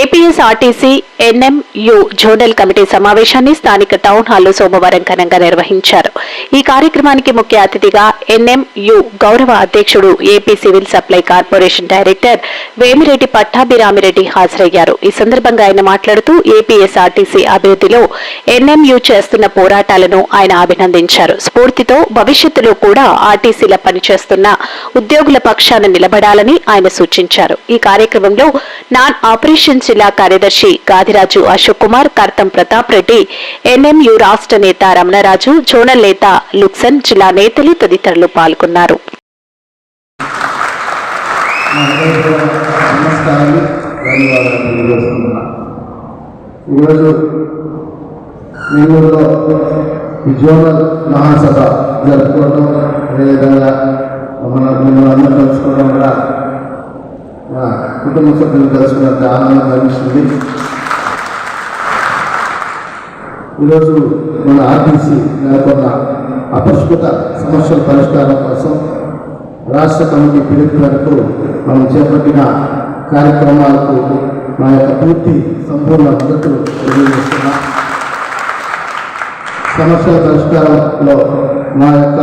APSRTC NMU zonal committee సమావేశాన్ని స్థానిక town హాల్లో సోమవారం ఘనంగా నిర్వహించారు. ఈ కార్యక్రమానికి ముఖ్య అతిథిగా ఎన్ఎంయు గౌరవ అధ్యక్షుడు AP civil supply corporation director Vemireddy Pattabhiramireddy హాజరయ్యారు. ఈ సందర్భంగా ఆయన మాట్లాడుతూ ఏపీఎస్ఆర్టీసీ అభివృద్ధిలో ఎన్ఎంయు చేస్తున్న పోరాటాలను ఆయన అభినందించారు. స్ఫూర్తితో భవిష్యత్తులో కూడా ఆర్టీసీల పనిచేస్తున్న ఉద్యోగుల పక్షాన నిలబడాలని ఆయన సూచించారు. ఈ కార్యక్రమంలో నాన్ ఆపరేషన్ జిల్లా కార్యదర్శి గాదిరాజు అశోక్ కుమార్ కర్తం ప్రతాప్ రెడ్డి ఎన్ఎంయు రాష్ట్ర నేత రమణరాజు జోనల్ నేత లుక్సన్ జిల్లా నేతలు తదితరులు పాల్గొన్నారు. ఈరోజు నెల్లూరులో మహాసభ జరుపుకోవడం అదేవిధంగా మిమ్మల్ని అందరూ కలుసుకోవడం కూడా మా కుటుంబ సభ్యులు కలుసుకున్నంత ఆనందం కలిగిస్తుంది. ఈరోజు మన ఆర్టీసీ నెలకొన్న అపరిష్కృత సమస్యల పరిష్కారం కోసం రాష్ట్ర కమిటీ పిలుపులకు మనం చేపట్టిన కార్యక్రమాలకు మా యొక్క పూర్తి సంపూర్ణ మద్దతు తెలియజేస్తున్నా. సమస్యల పరిష్కారంలో మా యొక్క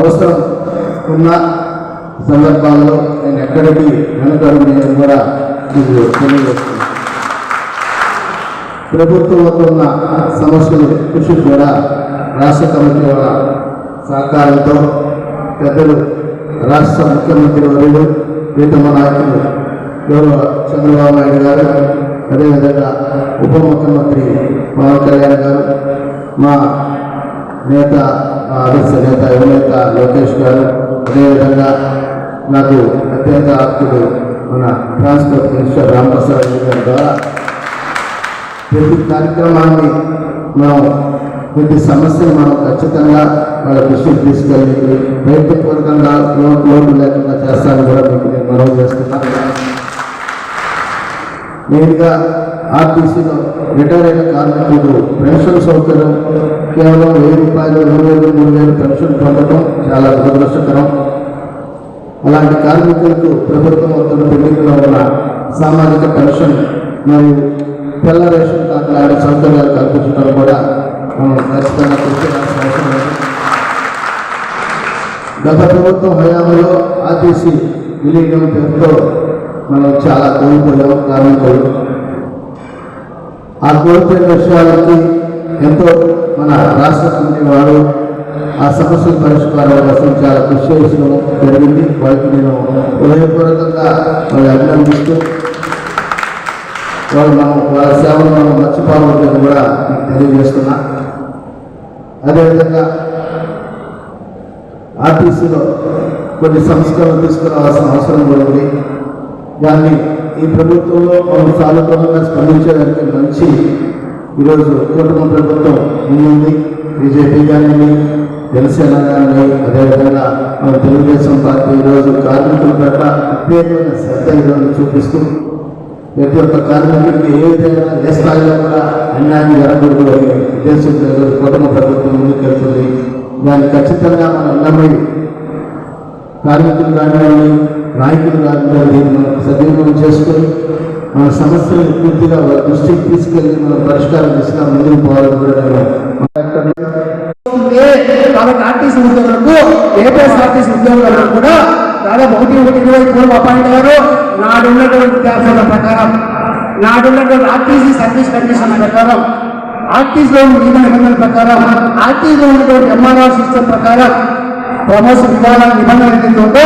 అవసరం ఉన్న సందర్భాల్లో నేను ఎక్కడికి వెనకడుగు నేను కూడా మీకు తెలియజేస్తున్నాను. ప్రభుత్వంతో ఉన్న సమస్యలు కృషి కూడా రాష్ట్ర కమిటీ వాళ్ళ సహకారంతో పెద్దలు రాష్ట్ర ముఖ్యమంత్రి వర్యులు ప్రీతమ నాయకులు గౌరవ చంద్రబాబు నాయుడు గారు అదేవిధంగా ఉప ముఖ్యమంత్రి పవన్ కళ్యాణ్ గారు మా నేత మా ఆదర్శ నేత యువనేత లోకేష్ గారు అదేవిధంగా నాకు అత్యంత ఆప్తుడు మన ట్రాన్స్పోర్ట్ మినిస్టర్ రామప్రసాద్ రెడ్డి గారి ద్వారా ప్రతి కార్యక్రమాన్ని మనం ప్రతి సమస్యను మనం ఖచ్చితంగా వాళ్ళ దృష్టికి తీసుకెళ్ళి ప్రయత్నపూర్వకంగా లోటు లోటు లేకుండా చేస్తానని కూడా మీకు నేను మనవి చేస్తున్నాను మెయిన్గా ఆర్టీసీలో రిటైర్ అయిన కార్మికులు పెన్షన్ సౌకర్యం కేవలం వెయ్యి రూపాయలు రెండు వేలు మూడు వేలు పెన్షన్ పొందడం చాలా దురదృష్టకరం. అలాంటి కార్మికులకు ప్రభుత్వం వద్ద పెండింగ్లో ఉన్న సామాజిక పెన్షన్ మరియు తెల్ల రేషన్ కార్డు లాంటి సౌకర్యాలు కల్పించడం కూడా మనం ఖచ్చితంగా కృషి అవసరం గత ప్రభుత్వం హయాంలో ఆర్టీసీ విలీనం పేరుతో మనం చాలా కోల్పోయాం కార్మికులు ఆ కోల్పోయిన విషయాలకి ఎంతో మన రాష్ట్ర కమిటీ వారు ఆ సమస్యల పరిష్కారం కోసం చాలా కృషి చేయడం జరిగింది. వారికి నేను హృదయపూర్వకంగా వాళ్ళు అభినందిస్తూ వాళ్ళు మనం వాళ్ళ సేవలు మనం మర్చిపోవాలని కూడా మీకు తెలియజేస్తున్నా. అదేవిధంగా ఆర్టీసీలో కొన్ని సంస్కరణలు తీసుకురావాల్సిన అవసరం కూడా ఉంది. దాన్ని ఈ ప్రభుత్వంలో మనం సానుకూలంగా స్పందించడానికి మంచి ఈరోజు కుటుంబ ప్రభుత్వం ముందుంది. బీజేపీ కానీ జనసేన కానీ అదేవిధంగా మన తెలుగుదేశం పార్టీ ఈరోజు కార్మికుల పట్ల ప్రత్యేకమైన శ్రద్ధ ఈరోజు చూపిస్తూ ప్రతి ఒక్క కార్మికుడికి ఏ విధంగా ఏ స్థాయిలో కూడా అన్యాయం జరగకూడదు అనే ఉద్దేశంతో కుటుంబ ప్రభుత్వం ముందుకెళ్తుంది దాన్ని ఖచ్చితంగా మనం అందరూ కార్మికులు కానివ్వండి నాయకులు కానివ్వండి దీన్ని మనం సద్వినియోగం చేసుకొని మన సమస్యలు పూర్తిగా దృష్టికి తీసుకెళ్ళి మనం పరిష్కారం దిశగా ముందుకు పోవాలని కూడా కాబట్టి ఆర్టీసీ ఉద్యోగులకు ఏపీఎస్ఆర్టీసీ ఉద్యోగులకు కూడా దాదాపు ఒకటి ఒకటి ఇరవై మూడు అపాయింట్ గారు నాడున్నటువంటి విద్యార్థుల ప్రకారం నాడున్నటువంటి ఆర్టీసీ సర్వీస్ కండిషన్ ప్రకారం ఆర్టీసీలో ఉన్న నిబంధనల ప్రకారం? ఆర్టీసీలో ఉన్నటువంటి ఎంఆర్ఆర్ సిస్టమ్ ప్రకారం ప్రమోషన్ ఇవ్వాలని నిబంధన ఏదైతే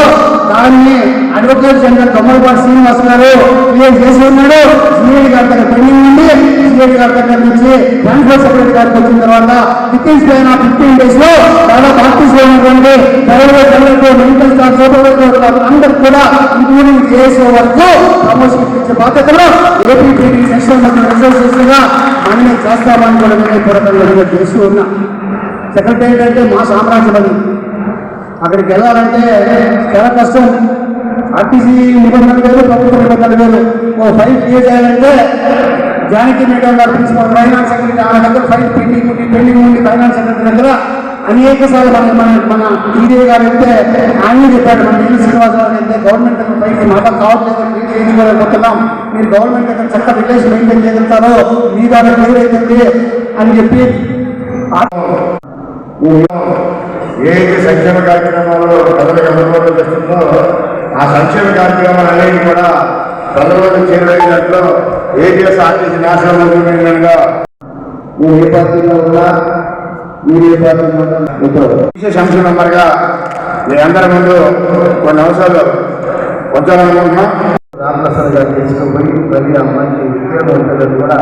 దాన్ని అడ్వకేట్ జనరల్ దొమ్మలపాటి శ్రీనివాస్ గారు క్లియర్ చేసి ఉన్నాడు. సిఐడి గారి దగ్గర పెండింగ్ ఉంది. సిఐడి గారి దగ్గర నుంచి ట్రాన్స్ఫర్ సెక్రటరీ గారికి వచ్చిన తర్వాత ఫిఫ్టీన్ స్పాన్ ఆఫ్ ఫిఫ్టీన్ డేస్లో దాదాపు ఆర్టీసీ లో ఉన్నటువంటి driver general medical staff supervisor అందరికి కూడా ఇంక్లూడింగ్ చేసే వరకు ప్రమోషన్ ఇప్పించే బాధ్యతలో ఏపీ సెక్షన్ రిజర్వ్గా మనం చేస్తామని కూడా నేను పూర్వకంగా చేస్తూ ఉన్నా. సెక్రటరీ అంటే మా సామ్రాజ్యం అది అక్కడికి వెళ్ళాలంటే చాలా కష్టం. ఆర్టీసీ నిబంధనలు వేరు ప్రభుత్వ నిబంధనలు వేరు ఓ ఫైల్ క్లియర్ చేయాలంటే జానకి మేడం గారు ప్రిన్సిపల్ ఫైనాన్స్ సెక్రటరీ ఆమె దగ్గర ఫైల్ పెండింగ్ ఉంది పెండింగ్ ఉంది ఫైనాన్స్ సెక్రటరీ దగ్గర అనేక సార్లు మన మన మన టీడీ గారు వెళ్తే ఆయన చెప్పాడు మన నెల్లి శ్రీనివాసరావు వెళ్తే గవర్నమెంట్ పైకి మాట కావట్లేదు తీసుకోలేకపోతున్నాం మీరు గవర్నమెంట్ దగ్గర చక్క రిలేషన్ మెయింటైన్ చేయగలుగుతారో మీ ద్వారా క్లియర్ అని చెప్పి ఏ సంక్షేమ కార్యక్రమాలు ప్రజలకు అందుబాటులో తెస్తుందో ఆ సంక్షేమ కార్యక్రమాలన్నింటినీ కూడా ప్రజలకు చేరవేసినట్లు ఏపీఎస్ ఆర్టీసీ నేషనల్ మూవ్మెంట్గా మీరు ఏ పార్టీలో ఉన్నా విశేష అంశం మెంబర్గా మీ అందరి ముందు కొన్ని అంశాలు వచ్చాలనుకుంటున్నాం రామప్రసాద్ గారు తీసుకుపోయి ప్రతి అమ్మాయికి విద్యా ఉంటుందని కూడా